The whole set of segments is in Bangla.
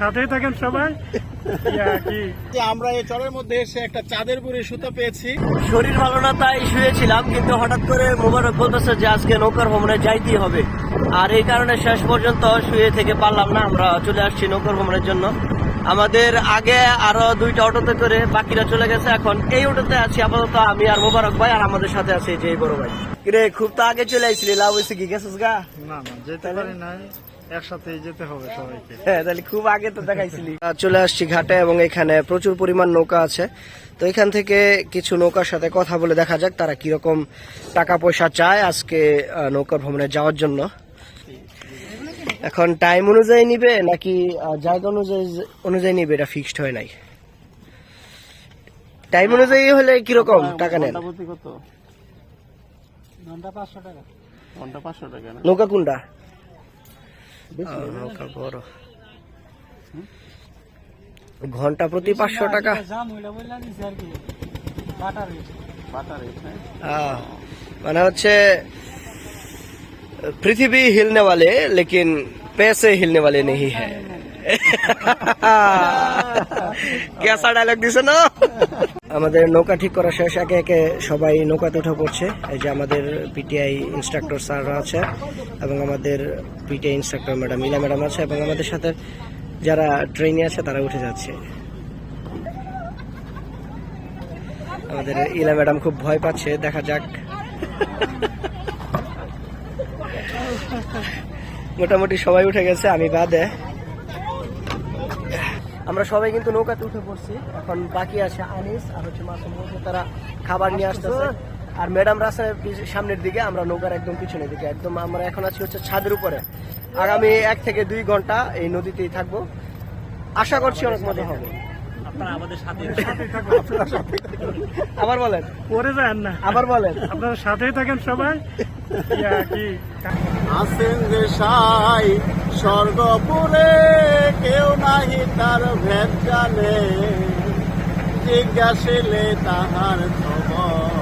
সাথেই থাকেন সবাই? আমরা এই চরের মধ্যে এসে একটা চাঁদের বুড়ি সুতো পেয়েছি। শরীর ভালো না তাই শুয়েছিলাম কিন্তু হঠাৎ করে মোবারক বলতেছে যে আজকে নৌকার ভ্রমণে যাইতেই হবে। আর এই কারণে শেষ পর্যন্ত শুয়ে থেকে পারলাম না আমরা চলে আসছি নৌকার ভ্রমণের জন্য। আমাদের আগে আরও দুইটা অটোতে করে বাকিরা চলে গেছে এখন এই অটোতে আছি আপাতত আমি আর মোবারক ভাই আর আমাদের সাথে আছে যে বড় ভাই। রে খুব তো আগে চলে আইছিলি লাভ হয়েছে কি? গেছিস গা? না না যেতে পারি নাই। একসাথেই যেতে হবে সবাইকে। হ্যাঁ তাহলে খুব আগে তো দেখাইছিলি। চলে আসছি ঘাটে এবং এখানে প্রচুর পরিমাণ নৌকা আছে। তো এখান থেকে কিছু নৌকার সাথে কথা বলে দেখা যাক তারা কীরকম টাকা পয়সা চায় আজকে আহ, নৌকা ভ্রমণে যাওয়ার জন্য। এখন টাইম অনুযায়ী নিবে নাকি জায়গা অনুযায়ী অনুযায়ী নিবে? এটা ফিক্সড হয় নাই। টাইম অনুযায়ী হলে কীরকম টাকা নেন? ঘণ্টা প্রতি কত? ঘণ্টা পাঁচশো টাকা। ঘণ্টা পাঁচশো টাকা নৌকা কোনটা? বড় ঘন্টা প্রতি পাঁচশো টাকা পাটা রেট হ্যাঁ हाँ, माना হচ্ছে पृथ्वी हिलने वाले लेकिन पैसे हिलने वाले नहीं है কেসা ডায়লগ দিছে না আমাদের নৌকা ঠিক করা শেষ, একে একে সবাই নৌকাতে উঠে পড়ছে। এই যে আমাদের পিটিআই ইনস্ট্রাক্টর স্যাররা আছে এবং আমাদের PTI instructor madam Ila madam আছে এবং আমাদের সাথে যারা ট্রেনে আছে তারা উঠে যাচ্ছে। আমাদের ইলা ম্যাডাম খুব ভয় পাচ্ছে, দেখা যাক। মোটামুটি সবাই উঠে গেছে, আমি বাদে। আমরা সবাই কিন্তু নৌকাতে উঠে পড়ছি। এখন বাকি আছে আনিস আর হচ্ছে মাসুম। হোসেন, তারা খাবার নিয়ে আসতেছে। আর ম্যাডাম রাস্তার পিছ- সামনের দিকে আমরা নৌকার একদম পিছনের দিকে। একদম আমরা এখন আছি হচ্ছে ছাদের উপরে। আগামী এক থেকে দুই ঘণ্টা এই নদীতেই থাকব। আশা করছি অনেক মজা হবে। আবার বলেন। পরে যান না। আবার বলেন। আপনারা সাথেই থাকেন সবাই। কি? আছেন যে সাই স্বর্গপুরে কেউ নাহি তার ভেদ জানে। জিজ্ঞাসিলে তাহার খবর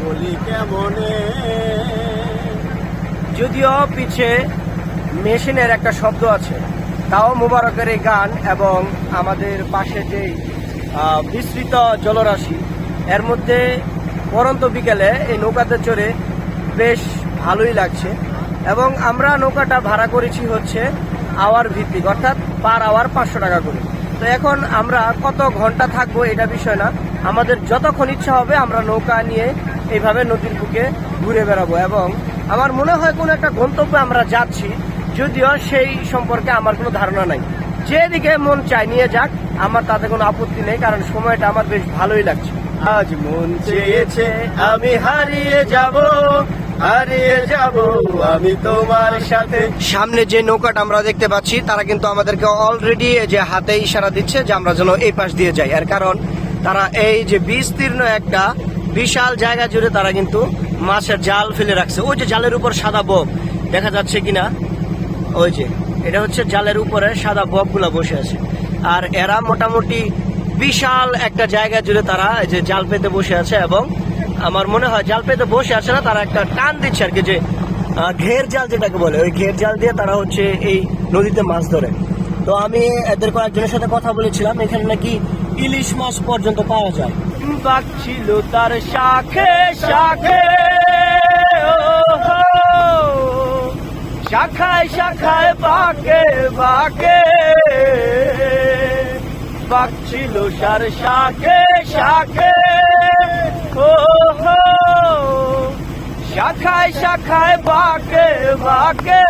বলি কেমনে? যদিও পিছে মেশিনের একটা শব্দ আছে, তাও মোবারকের এই গান এবং আমাদের পাশে যে বিস্তৃত জলরাশি, এর মধ্যে পরন্ত বিকেলে এই নৌকাতে চড়ে বেশ ভালোই লাগছে। এবং আমরা নৌকাটা ভাড়া করেছি হচ্ছে আওয়ার ভিত্তিক, অর্থাৎ পার আওয়ার পাঁচশো টাকা করে। তো এখন আমরা কত ঘণ্টা থাকব এটা বিষয় না। আমাদের যতক্ষণ ইচ্ছা হবে আমরা নৌকা নিয়ে এইভাবে নদীর বুকে ঘুরে বেড়াবো এবং আমার মনে হয় কোনো একটা গন্তব্যে আমরা যাচ্ছি, যদিও সেই সম্পর্কে আমার কোনো ধারণা নাই। যেদিকে মন চাই নিয়ে যাক, আমার তাতে কোনো আপত্তি নেই, কারণ সময়টা আমার বেশ ভালোই লাগছে। আজ মন চেয়েছে আমি হারিয়ে যাব। হারিয়ে যাব, আমি তোমার সাথে। সামনে যে নৌকাটা আমরা দেখতে পাচ্ছি, তারা কিন্তু আমাদেরকে অলরেডি যে হাতে ইশারা দিচ্ছে যে আমরা যেন এই পাশ দিয়ে যাই। আর কারণ, তারা এই যে বিস্তীর্ণ একটা বিশাল জায়গা জুড়ে তারা কিন্তু মাছের জাল ফেলে রাখছে। ওই যে জালের উপর সাদা বক, দেখা যাচ্ছে কিনা? ওই যে, এটা হচ্ছে জালের উপরে সাদা বকগুলা বসে আছে। আর এরা মোটামুটি বিশাল একটা জায়গা জুড়ে তারা এই যে জাল পেতে বসে আছে এবং আমার মনে হয় জাল পেতে বসে আছে না, তারা একটা টান দিচ্ছে আর কি যে ঘের জাল যেটাকে বলে, ওই ঘের জাল দিয়ে তারা হচ্ছে এই নদীতে মাছ ধরে। তো আমি এদের কয়েকজনের সাথে কথা বলেছিলাম, এখানে নাকি ইলিশ মাছ পর্যন্ত পাওয়া যায়। বাঘ ছিল তার শাখে শাখে শাখায় শাখায় বাকে বাকে বাক ছিল সার শাখে শাখে ও হো শাখায় শাখায় বাকে বাকে।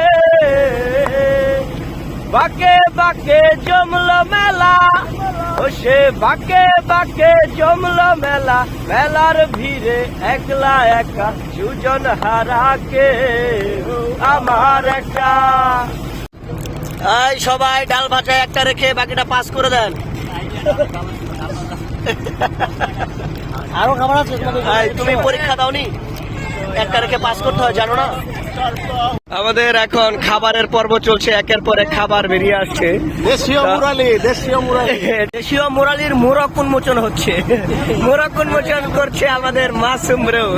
বাকে বাকে জমল মেলা। ও সে বাকে বাকে জমল মেলা। মেলার ভিড়ে একলা একা সুজন হারাকে। আমার একা এই সবাই ডাল ভাজা একটা রেখে বাকিটা পাস করে দেন। আরও খাবার আছে তুমি পরীক্ষা দাওনি? একটা রেখে পাস করতে হয় জানো না? আমাদের এখন খাবারের পর্ব চলছে একের পর এক খাবার বেরিয়ে আসছে। দেশীয় মুরালি দেশীয় মুরালি। দেশীয় মোরালির মোরক উন্মোচন হচ্ছে। মোরক উন্মোচন করছে আমাদের মাসুম রেও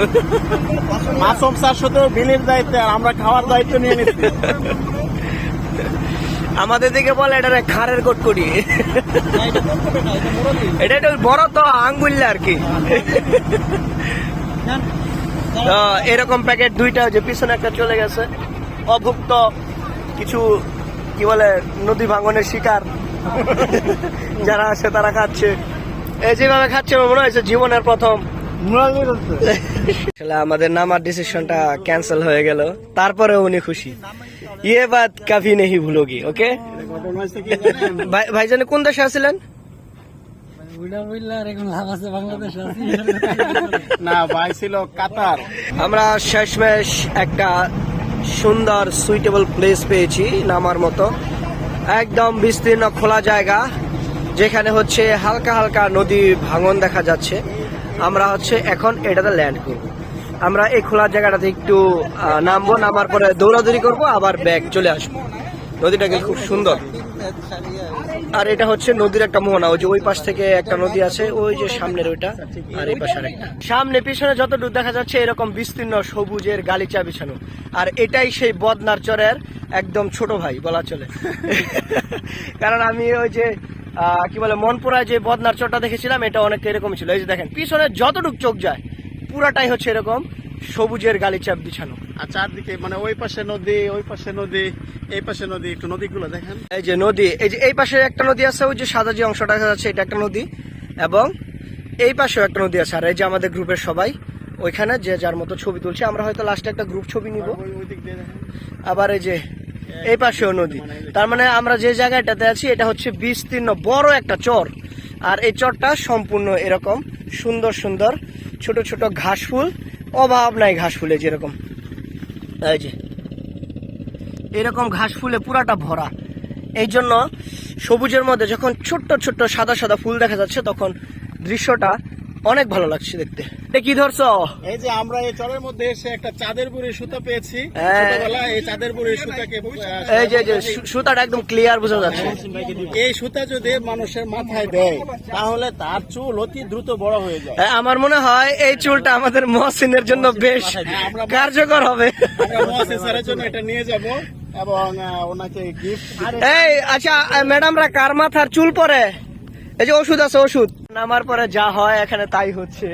মাসুম স্যার শুধু বিলির দায়িত্বে আর আমরা খাওয়ার দায়িত্ব নিয়ে নিচ্ছি। আমাদের দিকে বলে এটা খারের কটকটি। এটা একটু বড় তো আঙ্গুল্লা আর কি। এরকম প্যাকেট দুইটা যে পিছনে একটা চলে গেছে। অভুক্ত কিছু কি বলে নদী ভাঙনের শিকার। যারা আছে তারা খাচ্ছে। এই যেভাবে খাচ্ছে মনে হয়েছে জীবনের প্রথম। আসলে আমাদের নামার ডিসিশনটা ক্যান্সেল হয়ে গেল। তারপরে উনি খুশি। ইয়ে ওকে ঘটনা হয়েছে কি জানেন? ভাই- ভাইজান কোন দেশে আছিলেন না ভাই ছিল কাতার আমরা শেষমেশ একটা সুন্দর সুইটেবল প্লেস পেয়েছি নামার মতো। একদম বিস্তীর্ণ খোলা জায়গা যেখানে হচ্ছে হালকা হালকা নদী ভাঙন দেখা যাচ্ছে। আমরা হচ্ছে এখন এটাতে ল্যান্ড করব। আমরা এই খোলা জায়গাটাতে একটু নামবো, নামার পরে দৌড়াদৌড়ি করব, আবার ব্যাগ চলে আসব। নদীটা কিন্তু খুব সুন্দর। আর এটা হচ্ছে নদীর একটা মোহনা, ওই যে ওই পাশ থেকে একটা নদী আছে, ওই যে সামনের ওইটা, আর এই পাশে সামনে পিছনে যতটুকু দেখা যাচ্ছে, এরকম বিস্তীর্ণ সবুজের গালিচা বিছানো। আর এটাই সেই বদনার চরের একদম ছোট ভাই, বলা চলে। কারণ আমি ওই যে কি বলে, মনপুরায় যে বদনার চরটা দেখেছিলাম, এটা অনেকটা এরকম ছিল। এই যে দেখেন, পিছনে যতটুকু চোখ যায় পুরাটাই হচ্ছে এরকম সবুজের গালিচা বিছানো। আর চারদিকে মানে ওই পাশে নদী ওই পাশে নদী এই পাশে নদী একটু নদীগুলো দেখেন। এই যে নদী এই যে এই পাশে একটা নদী আছে ওই যে সাদা যে অংশটা দেখা যাচ্ছে এটা একটা নদী। এবং এই পাশেও একটা নদী আছে আর এই যে আমাদের গ্রুপের সবাই ওইখানে যে যার মতো ছবি তুলছে আমরা হয়তো লাস্টে একটা গ্রুপ ছবি নিব। আবার এই যে এই পাশেও নদী। তার মানে আমরা যে জায়গাটাতে আছি এটা হচ্ছে বিস্তীর্ণ বড় একটা চর। আর এই চরটা সম্পূর্ণ এরকম সুন্দর সুন্দর ছোট ছোট ঘাস ফুল, অভাব নাই ঘাস ফুলে যেরকম। এই যে, এরকম ঘাস ফুলে পুরাটা ভরা। এই জন্য সবুজের মধ্যে যখন ছোট্ট ছোট্ট সাদা সাদা ফুল দেখা যাচ্ছে, তখন দৃশ্যটা অনেক ভালো লাগছে দেখতে। কি ধরছো? এই যে আমরা এই চরের মধ্যে এসে একটা চাঁদের বুড়ি সুতা পেয়েছি। হ্যাঁ। ছোটবেলায় এই চাঁদের বুড়ি সুতাকে এই যে যে সুতাটা একদম ক্লিয়ার বোঝা যাচ্ছে। এই সুতা যদি মানুষের মাথায় দেয় তাহলে তার চুল অতি দ্রুত বড় হয়ে যায়। হ্যাঁ, আমার মনে হয় এই চুলটা আমাদের মহসিনের জন্য বেশ আমরা- কার্যকর হবে। মহাসিন স্যারের জন্য এটা নিয়ে যাব এবং ওনাকে গিফট এই আচ্ছা ম্যাডামরা কার মাথার চুল পরে? এই যে ওষুধ আছে ওষুধ। নামার পরে যা হয় এখানে তাই হচ্ছে।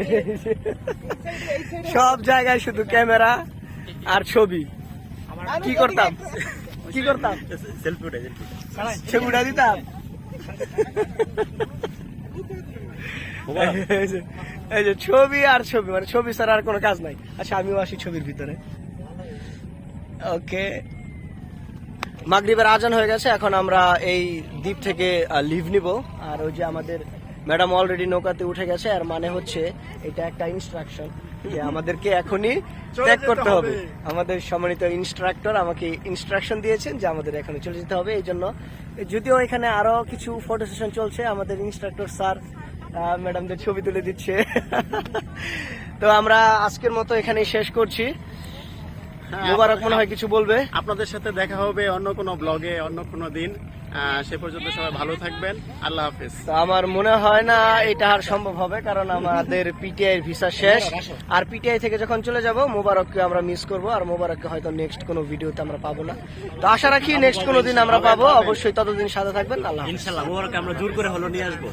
সব জায়গায় শুধু ক্যামেরা আর ছবি। কি করতাম? কি করতাম? ছবি উঠা দিতাম? এই যে- ছবি আর ছবি মানে ছবি ছাড়া আর কোনো কাজ নাই। আচ্ছা আমিও আসি ছবির ভিতরে। ওকে মাগরিবের আজান হয়ে গেছে এখন আমরা এই দ্বীপ থেকে লিভ নিব। আর ওই যে আমাদের ম্যাডাম অলরেডি নৌকাতে উঠে গেছে আর মানে হচ্ছে এটা একটা ইনস্ট্রাকশন যে আমাদেরকে এখনই ত্যাগ করতে হবে। আমাদের সম্মানিত ইনস্ট্রাক্টর আমাকে ইনস্ট্রাকশন দিয়েছেন যে আমাদের এখনই চলে যেতে হবে এই জন্য যদিও এখানে আরও কিছু ফটো সেশন চলছে আমাদের ইনস্ট্রাক্টর স্যার ম্যাডামদের ছবি তুলে দিচ্ছে। তো আমরা আজকের মতো এখানেই শেষ করছি। মোবারক মনে হয় কিছু বলবে? আপনাদের সাথে দেখা হবে অন্য কোনো ব্লগে অন্য কোনো দিন। সে পর্যন্ত সবাই ভালো থাকবেন। আল্লাহ হাফিজ। আমার মনে হয় না এটা আর সম্ভব হবে কারণ আমাদের পিটিআই ভিসা শেষ। আর পিটিআই থেকে যখন চলে যাব মোবারককে আমরা মিস করব আর মোবারককে হয়তো নেক্সট কোনো ভিডিওতে আমরা পাবো না। তো আশা রাখি নেক্সট কোনো দিন আমরা পাবো। অবশ্যই ততদিন সাথে থাকবেন। আল্লাহ হাফেজ। ইনশাল্লাহ মোবারক আমরা জোর করে হলো নিয়ে আসব।